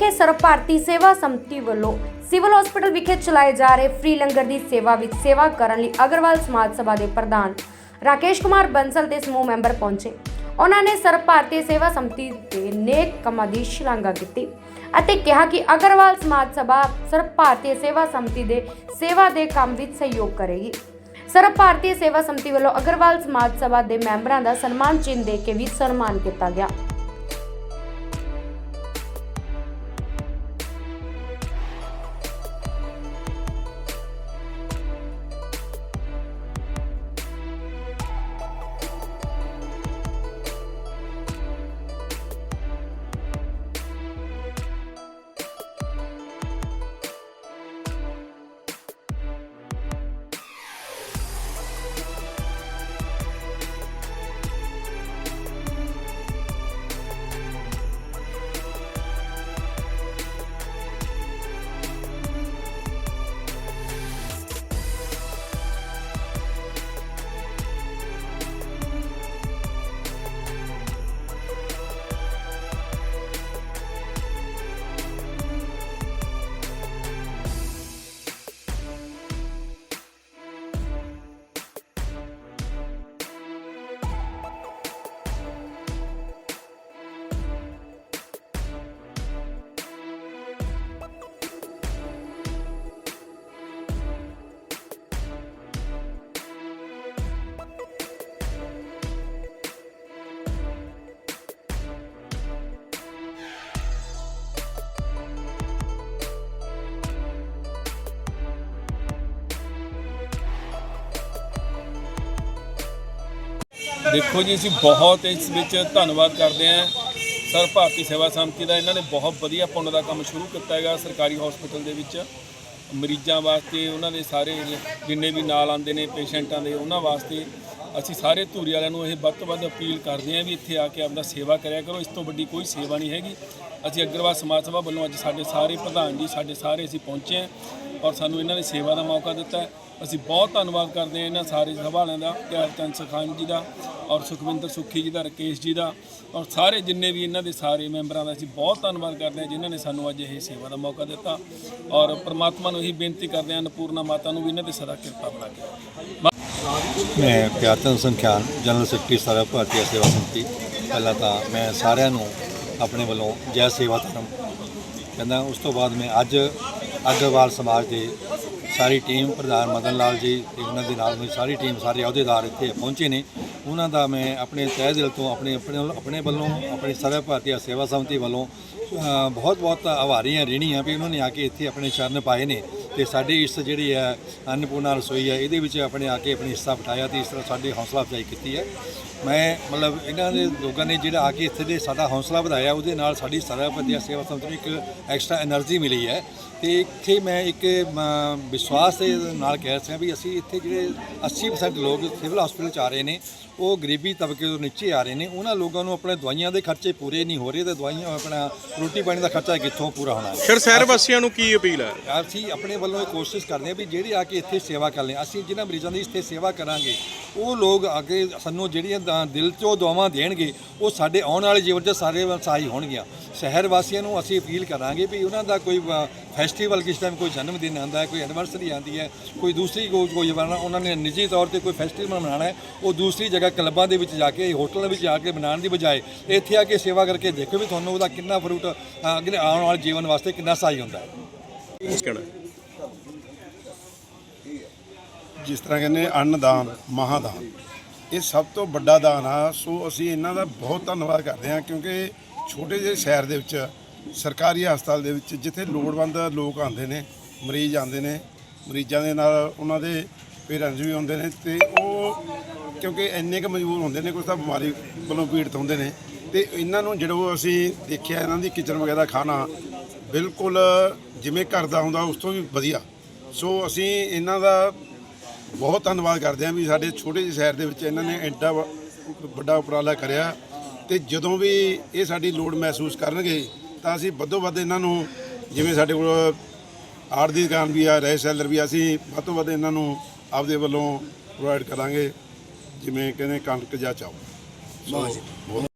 ਵਿਖੇ ਸਰਵ ਭਾਰਤੀ ਸੇਵਾ ਸੰਮਤੀ ਵੱਲੋਂ ਸਿਵਲ ਹਸਪੀਟਲ ਵਿਖੇ ਚਲਾਏ ਜਾ ਰਹੇ ਫ੍ਰੀ ਲੰਗਰ ਦੀ ਸੇਵਾ ਵਿੱਚ ਸੇਵਾ ਕਰਨ ਲਈ ਅਗਰਵਾਲ ਸਮਾਜ ਸਭਾ ਦੇ ਪ੍ਰਧਾਨ ਰਾਕੇਸ਼ ਕੁਮਾਰ ਬੰਸਲ ਤੇ ਸਮੂਹ ਮੈਂਬਰ ਪਹੁੰਚੇ। ਉਹਨਾਂ ਨੇ ਸਰਵ ਭਾਰਤੀ ਸੇਵਾ ਸੰਮਤੀ ਦੇ ਨੇਕ ਕੰਮਾਂ ਦੀ ਸ਼ਲਾਘਾ ਕੀਤੀ ਅਤੇ ਕਿਹਾ ਕਿ ਅਗਰਵਾਲ ਸਮਾਜ ਸਭਾ ਸਰਵ ਭਾਰਤੀ ਸੇਵਾ ਸੰਮਤੀ ਦੇ ਸੇਵਾ ਦੇ ਕੰਮ ਵਿੱਚ ਸਹਿਯੋਗ ਕਰੇਗੀ। ਸਰਵ ਭਾਰਤੀ ਸੇਵਾ ਸੰਮਤੀ ਵੱਲੋਂ ਅਗਰਵਾਲ ਸਮਾਜ ਸਭਾ ਦੇ ਮੈਂਬਰਾਂ ਦਾ ਸਨਮਾਨ ਚਿੰਨ੍ਹ ਦੇ ਕੇ ਵੀ ਸਨਮਾਨ ਕੀਤਾ ਗਿਆ। ਦੇਖੋ ਜੀ, ਅਸੀਂ ਬਹੁਤ ਇਸ ਵਿੱਚ ਧੰਨਵਾਦ ਕਰਦੇ ਹਾਂ। ਸਰ, ਭਾਰਤੀ ਸੇਵਾ ਸੰਮਤੀ ਦਾ ਇਹਨਾਂ ਨੇ ਬਹੁਤ ਵਧੀਆ ਪੁੰਨ ਦਾ ਕੰਮ ਸ਼ੁਰੂ ਕੀਤਾ ਹੈਗਾ ਸਰਕਾਰੀ ਹਸਪੀਟਲ ਦੇ ਵਿੱਚ। ਮਰੀਜ਼ਾਂ ਵਾਸਤੇ ਉਹਨਾਂ ਦੇ ਸਾਰੇ ਜਿੰਨੇ ਵੀ ਨਾਲ ਆਉਂਦੇ ਨੇ, ਪੇਸ਼ੈਂਟਾਂ ਦੇ, ਉਹਨਾਂ ਵਾਸਤੇ ਅਸੀਂ ਸਾਰੇ ਧੂਰੀ ਵਾਲਿਆਂ ਨੂੰ ਇਹ ਵੱਧ ਤੋਂ ਵੱਧ ਅਪੀਲ ਕਰਦੇ ਹਾਂ ਵੀ ਇੱਥੇ ਆ ਕੇ ਆਪਣਾ ਸੇਵਾ ਕਰਿਆ ਕਰੋ। ਇਸ ਤੋਂ ਵੱਡੀ ਕੋਈ ਸੇਵਾ ਨਹੀਂ ਹੈਗੀ। ਅਸੀਂ ਅਗਰਵਾਲ ਸਮਾਜ ਸਭਾ ਵੱਲੋਂ ਅੱਜ ਸਾਡੇ ਸਾਰੇ ਪ੍ਰਧਾਨ ਜੀ, ਸਾਡੇ ਸਾਰੇ ਅਸੀਂ ਪਹੁੰਚੇ ਹਾਂ ਔਰ ਸਾਨੂੰ ਇਹਨਾਂ ਨੇ ਸੇਵਾ ਦਾ ਮੌਕਾ ਦਿੱਤਾ ਅਸੀਂ ਬਹੁਤ ਧੰਨਵਾਦ ਕਰਦੇ ਹਾਂ ਇਹਨਾਂ ਸਾਰੇ ਸਭਾਲਿਆਂ ਦਾ ਧਿਆਨ ਚੰਦ ਸਖਾਨ ਜੀ ਦਾ ਔਰ ਸੁਖਵਿੰਦਰ ਸੁੱਖੀ ਜੀ ਦਾ, ਰਕੇਸ਼ ਜੀ ਦਾ ਔਰ ਸਾਰੇ ਜਿੰਨੇ ਵੀ ਇਹਨਾਂ ਦੇ ਸਾਰੇ ਮੈਂਬਰਾਂ ਦਾ ਅਸੀਂ ਬਹੁਤ ਧੰਨਵਾਦ ਕਰਦੇ ਹਾਂ ਜਿਨ੍ਹਾਂ ਨੇ ਸਾਨੂੰ ਅੱਜ ਇਹ ਸੇਵਾ ਦਾ ਮੌਕਾ ਦਿੱਤਾ ਔਰ ਪ੍ਰਮਾਤਮਾ ਨੂੰ ਇਹੀ ਬੇਨਤੀ ਕਰਦੇ ਹਾਂ ਅਨਪੂਰਨਾ ਮਾਤਾ ਨੂੰ ਵੀ ਇਹਨਾਂ ਤੇ ਸਦਾ ਕਿਰਪਾ ਬਣਾ ਕੇ ਮੈਂ ਪਿਆਤਨ ਸੰਖਿਆਨ, ਜਨਰਲ ਸੈਕਟਰੀ ਸਰਵ ਭਾਰਤੀ ਸੇਵਾ ਸੰਮਤੀ। ਪਹਿਲਾਂ ਤਾਂ ਮੈਂ ਸਾਰਿਆਂ ਨੂੰ ਆਪਣੇ ਵੱਲੋਂ ਜੈ ਸੇਵਾ ਧਰਮ ਕਹਿੰਦਾ, ਉਸ ਤੋਂ ਬਾਅਦ ਮੈਂ ਅੱਜ ਅਗਰਵਾਲ ਸਮਾਜ ਦੇ ਸਾਰੀ ਟੀਮ ਪ੍ਰਧਾਨ ਮਦਨ ਲਾਲ ਜੀ ਤੇ ਉਹਨਾਂ ਦੇ ਨਾਲ ਮੇਰੀ ਸਾਰੀ ਟੀਮ, ਸਾਰੇ ਅਹੁਦੇਦਾਰ ਇੱਥੇ ਪਹੁੰਚੇ ਨੇ। ਉਹਨਾਂ ਦਾ ਮੈਂ ਆਪਣੇ ਤਹਿ ਦਿਲ ਤੋਂ, ਆਪਣੇ ਆਪਣੇ ਆਪਣੇ ਵੱਲੋਂ, ਆਪਣੀ ਸਰਵ ਭਾਰਤੀ ਸੇਵਾ ਸੰਮਤੀ ਵੱਲੋਂ ਬਹੁਤ ਬਹੁਤ ਆਭਾਰੀ ਹਾਂ ঋਣੀ ਹਾਂ ਵੀ ਉਹਨਾਂ ਨੇ ਆ ਕੇ ਇੱਥੇ ਆਪਣੇ ਚਰਨ ਪਾਏ ਨੇ ਤੇ ਸਾਡੀ ਇਸ ਜਿਹੜੀ ਹੈ, ਅੰਨਪੂਰਨਾ ਰਸੋਈ ਹੈ, ਇਹਦੇ ਵਿੱਚ ਆਪਣੇ ਆ ਕੇ ਆਪਣੀ ਹਿੱਸਾ ਪਠਾਇਆ ਤੇ ਇਸ ਤਰ੍ਹਾਂ ਸਾਡੀ ਹੌਸਲਾ ਅਫਜ਼ਾਈ ਕੀਤੀ ਹੈ। ਮੈਂ ਮਤਲਬ ਇਹਨਾਂ ਦੇ ਲੋਕਾਂ ਨੇ ਜਿਹੜਾ ਆ ਕੇ ਇੱਥੇ ਦੇ ਸਾਡਾ ਹੌਸਲਾ ਵਧਾਇਆ ਉਹਦੇ ਨਾਲ ਸਾਡੀ ਸਾਰਾ ਵਧੀਆ ਸੇਵਾ ਸੰਤ ਨੂੰ ਇੱਕ ਐਕਸਟਰਾ એનર્ਜੀ ਮਿਲੀ ਹੈ। ਤੇ ਇੱਥੇ ਮੈਂ ਇੱਕ ਵਿਸ਼ਵਾਸ ਦੇ ਨਾਲ ਕਹਿ ਰਿਹਾ ਵੀ ਅਸੀਂ ਇੱਥੇ ਜਿਹੜੇ 80% ਲੋਕ ਸਿਵਲ ਹਸਪੀਟਲ ਚ ਆ ਰਹੇ ਨੇ ਉਹ ਗਰੀਬੀ ਤਬਕੇ ਤੋਂ ਨੀਚੇ ਆ ਰਹੇ ਨੇ ਉਹਨਾਂ ਲੋਕਾਂ ਨੂੰ ਆਪਣੇ ਦਵਾਈਆਂ ਦੇ ਖਰਚੇ ਪੂਰੇ ਨਹੀਂ ਹੋ ਰਹੇ ਤੇ ਦਵਾਈਆਂ ਆਪਣਾ ਰੋਟੀ ਪਾਣੀ ਦਾ ਖਰਚਾ ਕਿੱਥੋਂ ਪੂਰਾ ਹੋਣਾ? ਹੈ ਫਿਰ ਸ਼ਹਿਰ ਵਾਸੀਆਂ ਨੂੰ ਕੀ ਅਪੀਲ ਹੈ? ਅਸੀਂ ਆਪਣੇ ਵੱਲੋਂ ਇਹ ਕੋਸ਼ਿਸ਼ ਕਰਦੇ ਹਾਂ ਵੀ ਜਿਹੜੇ ਆ ਕੇ ਇੱਥੇ ਸੇਵਾ ਕਰ ਲੈ ਅਸੀਂ ਜਿਹਨਾਂ ਮਰੀਜ਼ਾਂ ਦੀ ਇੱਥੇ ਸੇਵਾ ਕਰਾਂਗੇ ਉਹ ਲੋਕ ਅੱਗੇ ਸਾਨੂੰ ਜਿਹੜੀਆਂ ਦ- ਦਿਲ ਤੋਂ ਦੁਆਵਾਂ ਦੇਣਗੇ ਉਹ ਸਾਡੇ ਆਉਣ ਵਾਲੇ ਜੀਵਨ 'ਚ ਸਾਰੇ ਸਹਾਈ ਹੋਣਗੀਆਂ। ਸ਼ਹਿਰ ਵਾਸੀਆਂ ਨੂੰ ਅਸੀਂ ਅਪੀਲ ਕਰਾਂਗੇ ਵੀ ਉਹਨਾਂ ਦਾ ਕੋਈ ਫੈਸਟੀਵਲ ਕਿਸ ਟਾਈਮ ਕੋਈ ਜਨਮ ਦਿਨ ਆਉਂਦਾ ਹੈ ਕੋਈ ਐਨਵਰਸਰੀ ਆਉਂਦੀ ਹੈ ਕੋਈ ਦੂਸਰੀ ਕੋਈ ਕੋਈ ਬਣਾਉਣਾ ਉਹਨਾਂ ਨੇ ਨਿੱਜੀ ਤੌਰ ਤੇ ਕੋਈ ਫੈਸਟੀਵਲ ਮਨਾਉਣਾ ਹੈ ਉਹ ਦੂਸਰੀ ਜਗ੍ਹਾ ਕਲੱਬਾਂ ਦੇ ਵਿੱਚ ਜਾ ਕੇ ਹੋਟਲਾਂ ਵਿੱਚ ਜਾ ਕੇ ਮਨਾਉਣ ਦੀ ਬਜਾਏ ਇੱਥੇ ਆ ਕੇ ਸੇਵਾ ਕਰਕੇ ਦੇਖੋ ਵੀ ਤੁਹਾਨੂੰ ਉਹਦਾ ਕਿੰਨਾ ਫਰੂਟ ਅ, ਅੱਗੇ ਆਉਣ ਵਾਲੇ ਜੀਵਨ ਵਾਸਤੇ ਕਿੰਨਾ ਸਹਾਈ ਹੁੰਦਾ ਹੈ। ਜਿਸ ਤਰ੍ਹਾਂ ਕਹਿੰਦੇ ਅੰਨਦਾਨ ਮਹਾਦਾਨ ਇਹ ਸਭ ਤੋਂ ਵੱਡਾ ਦਾਨ ਆ। ਸੋ ਅਸੀਂ ਇਹਨਾਂ ਦਾ ਬਹੁਤ ਧੰਨਵਾਦ ਕਰਦੇ ਹਾਂ ਕਿਉਂਕਿ ਛੋਟੇ ਜਿਹੇ ਸ਼ਹਿਰ ਦੇ ਵਿੱਚ, ਸਰਕਾਰੀ ਹਸਪਤਾਲ ਦੇ ਵਿੱਚ ਜਿੱਥੇ ਲੋੜਵੰਦ ਲੋਕ ਆਉਂਦੇ ਨੇ, ਮਰੀਜ਼ ਆਉਂਦੇ ਨੇ, ਮਰੀਜ਼ਾਂ ਦੇ ਨਾਲ ਉਹਨਾਂ ਦੇ ਪੇਰੈਂਟਸ ਵੀ ਹੁੰਦੇ ਨੇ ਤੇ ਉਹ ਕਿਉਂਕਿ ਇੰਨੇ ਕੁ ਮਜਬੂਰ ਹੁੰਦੇ ਨੇ ਕੁਝ ਤਾਂ ਬਿਮਾਰੀ ਵੱਲੋਂ ਪੀੜਤ ਹੁੰਦੇ ਨੇ। ਤੇ ਇਹਨਾਂ ਨੂੰ ਜਦੋਂ ਅਸੀਂ ਦੇਖਿਆ ਇਹਨਾਂ ਦੀ ਕਿਚਨ ਵਗੈਰਾ ਖਾਣਾ ਬਿਲਕੁਲ ਜਿਵੇਂ ਘਰ ਦਾ ਹੁੰਦਾ ਉਸ ਤੋਂ ਵੀ ਵਧੀਆ। ਸੋ ਅਸੀਂ ਇਹਨਾਂ ਦਾ ਬਹੁਤ ਧੰਨਵਾਦ ਕਰਦੇ ਹਾਂ ਵੀ ਸਾਡੇ ਛੋਟੇ ਜਿਹੇ ਸ਼ਹਿਰ ਦੇ ਵਿੱਚ ਇਹਨਾਂ ਨੇ ਐਡਾ ਵ- ਵੱਡਾ ਉਪਰਾਲਾ ਕਰਿਆ ਤੇ ਜਦੋਂ ਵੀ ਇਹ ਸਾਡੀ ਲੋੜ ਮਹਿਸੂਸ ਕਰਨਗੇ ਤਾਂ ਅਸੀਂ ਵੱਧੋ ਵੱਧ ਇਹਨਾਂ ਨੂੰ ਜਿਵੇਂ ਸਾਡੇ ਕੋਲ ਆੜ ਦੀ ਦੁਕਾਨ ਵੀ ਆ ਰਹਿ ਸੈਲਰ ਵੀ ਆ, ਅਸੀਂ ਵੱਧ ਤੋਂ ਵੱਧ ਇਹਨਾਂ ਨੂੰ ਆਪਦੇ ਵੱਲੋਂ ਪ੍ਰੋਵਾਈਡ ਕਰਾਂਗੇ ਜਿਵੇਂ ਕਹਿੰਦੇ ਕਣਕ ਜਾਂ ਚਾਵਲ। ਸੋ ਬਹੁਤ